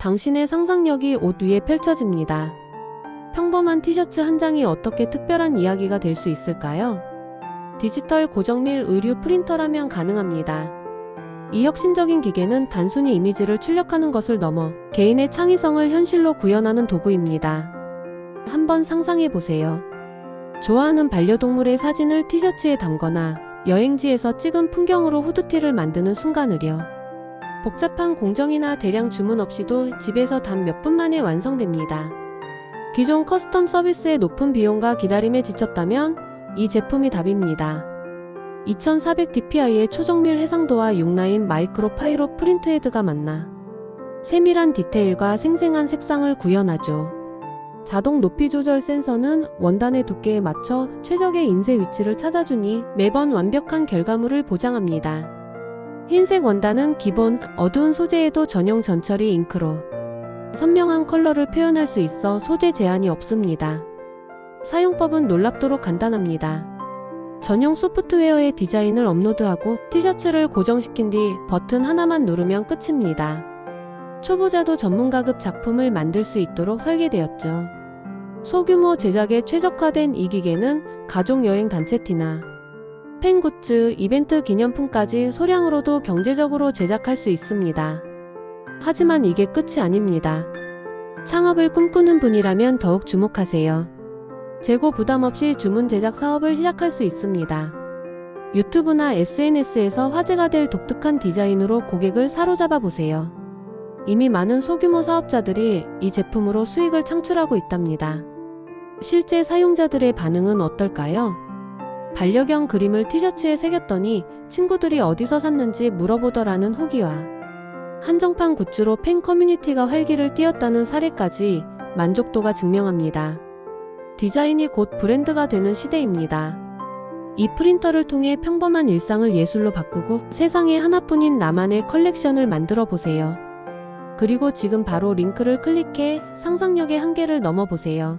당신의 상상력이 옷 위에 펼쳐집니다. 평범한 티셔츠 한 장이 어떻게 특별한 이야기가 될 수 있을까요? 디지털 고정밀 의류 프린터라면 가능합니다. 이 혁신적인 기계는 단순히 이미지를 출력하는 것을 넘어 개인의 창의성을 현실로 구현하는 도구입니다. 한번 상상해 보세요. 좋아하는 반려동물의 사진을 티셔츠에 담거나 여행지에서 찍은 풍경으로 후드티를 만드는 순간을요. 복잡한 공정이나 대량 주문 없이도 집에서 단 몇 분 만에 완성됩니다. 기존 커스텀 서비스의 높은 비용과 기다림에 지쳤다면 이 제품이 답입니다. 2400dpi의 초정밀 해상도와 6라인 마이크로 파이로 프린트헤드가 만나 세밀한 디테일과 생생한 색상을 구현하죠. 자동 높이 조절 센서는 원단의 두께에 맞춰 최적의 인쇄 위치를 찾아주니 매번 완벽한 결과물을 보장합니다. 흰색 원단은 기본, 어두운 소재에도 전용 전처리 잉크로 선명한 컬러를 표현할 수 있어 소재 제한이 없습니다. 사용법은 놀랍도록 간단합니다. 전용 소프트웨어의 디자인을 업로드하고 티셔츠를 고정시킨 뒤 버튼 하나만 누르면 끝입니다. 초보자도 전문가급 작품을 만들 수 있도록 설계되었죠. 소규모 제작에 최적화된 이 기계는 가족여행 단체티나 팬굿즈, 이벤트 기념품까지 소량으로도 경제적으로 제작할 수 있습니다. 하지만 이게 끝이 아닙니다. 창업을 꿈꾸는 분이라면 더욱 주목하세요. 재고 부담 없이 주문 제작 사업을 시작할 수 있습니다. 유튜브나 SNS에서 화제가 될 독특한 디자인으로 고객을 사로잡아 보세요. 이미 많은 소규모 사업자들이 이 제품으로 수익을 창출하고 있답니다. 실제 사용자들의 반응은 어떨까요? 반려견 그림을 티셔츠에 새겼더니 친구들이 어디서 샀는지 물어보더라는 후기와 한정판 굿즈로 팬 커뮤니티가 활기를 띄웠다는 사례까지 만족도가 증명합니다. 디자인이 곧 브랜드가 되는 시대입니다. 이 프린터를 통해 평범한 일상을 예술로 바꾸고 세상에 하나뿐인 나만의 컬렉션을 만들어 보세요. 그리고 지금 바로 링크를 클릭해 상상력의 한계를 넘어보세요.